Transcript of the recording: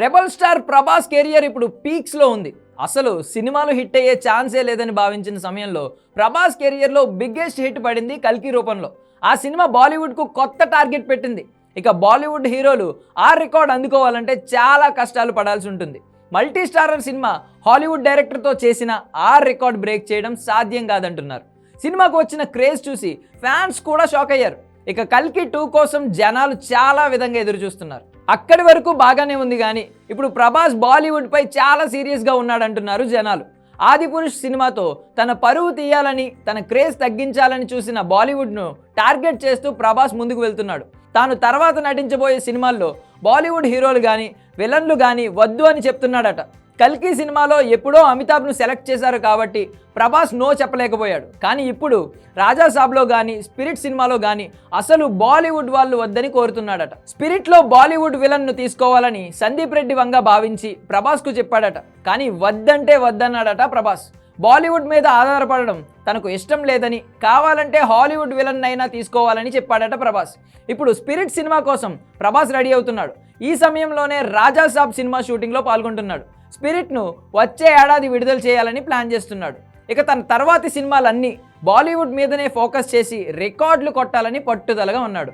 Rebel star Prabhas career ఇప్పుడు పీక్స్లో ఉంది. అసలు సినిమాలు హిట్ అయ్యే ఛాన్సే లేదని భావించిన సమయంలో ప్రభాస్ కెరియర్లో బిగ్గెస్ట్ హిట్ పడింది కల్కి రూపంలో. ఆ సినిమా బాలీవుడ్కు కొత్త టార్గెట్ పెట్టింది. ఇక బాలీవుడ్ హీరోలు ఆ రికార్డ్ అందుకోవాలంటే చాలా కష్టాలు పడాల్సి ఉంటుంది. మల్టీ స్టారర్ సినిమా హాలీవుడ్ డైరెక్టర్తో చేసిన ఆ రికార్డ్ బ్రేక్ చేయడం సాధ్యం కాదంటున్నారు. సినిమాకు వచ్చిన క్రేజ్ చూసి ఫ్యాన్స్ కూడా షాక్ అయ్యారు. ఇక కల్కి టూ కోసం జనాలు చాలా విధంగా ఎదురు చూస్తున్నారు అక్కడి వరకు బాగానే ఉంది కానీ ఇప్పుడు ప్రభాస్ బాలీవుడ్పై చాలా సీరియస్గా ఉన్నాడంటున్నారు జనాలు. ఆదిపురుష్ సినిమాతో తన పరువు తీయాలని తన క్రేజ్ తగ్గించాలని చూసిన బాలీవుడ్ను టార్గెట్ చేస్తూ ప్రభాస్ ముందుకు వెళ్తున్నాడు. తాను తర్వాత నటించబోయే సినిమాల్లో బాలీవుడ్ హీరోలు కానీ విలన్లు కానీ వద్దు అని చెప్తున్నాడట. కల్కి సినిమాలో ఎప్పుడో అమితాబ్ను సెలెక్ట్ చేశారు కాబట్టి ప్రభాస్ నో చెప్పలేకపోయాడు. కానీ ఇప్పుడు రాజాసాబ్లో కానీ స్పిరిట్ సినిమాలో కానీ అసలు బాలీవుడ్ వాళ్ళు వద్దని కోరుతున్నాడట. స్పిరిట్లో బాలీవుడ్ విలన్ను తీసుకోవాలని సందీప్ రెడ్డి వంగ భావించి ప్రభాస్కు చెప్పాడట. కానీ వద్దంటే వద్దన్నాడట ప్రభాస్. బాలీవుడ్ మీద ఆధారపడడం తనకు ఇష్టం లేదని కావాలంటే హాలీవుడ్ విలన్ అయినా తీసుకోవాలని చెప్పాడట ప్రభాస్. ఇప్పుడు స్పిరిట్ సినిమా కోసం ప్రభాస్ రెడీ అవుతున్నాడు. ఈ సమయంలోనే రాజా సాబ్ సినిమా షూటింగ్లో పాల్గొంటున్నాడు. స్పిరిట్ను వచ్చే ఏడాది విడుదల చేయాలని ప్లాన్ చేస్తున్నాడు. ఇక తన తర్వాతి సినిమాలన్నీ బాలీవుడ్ మీదనే ఫోకస్ చేసి రికార్డులు కొట్టాలని పట్టుదలగా ఉన్నాడు.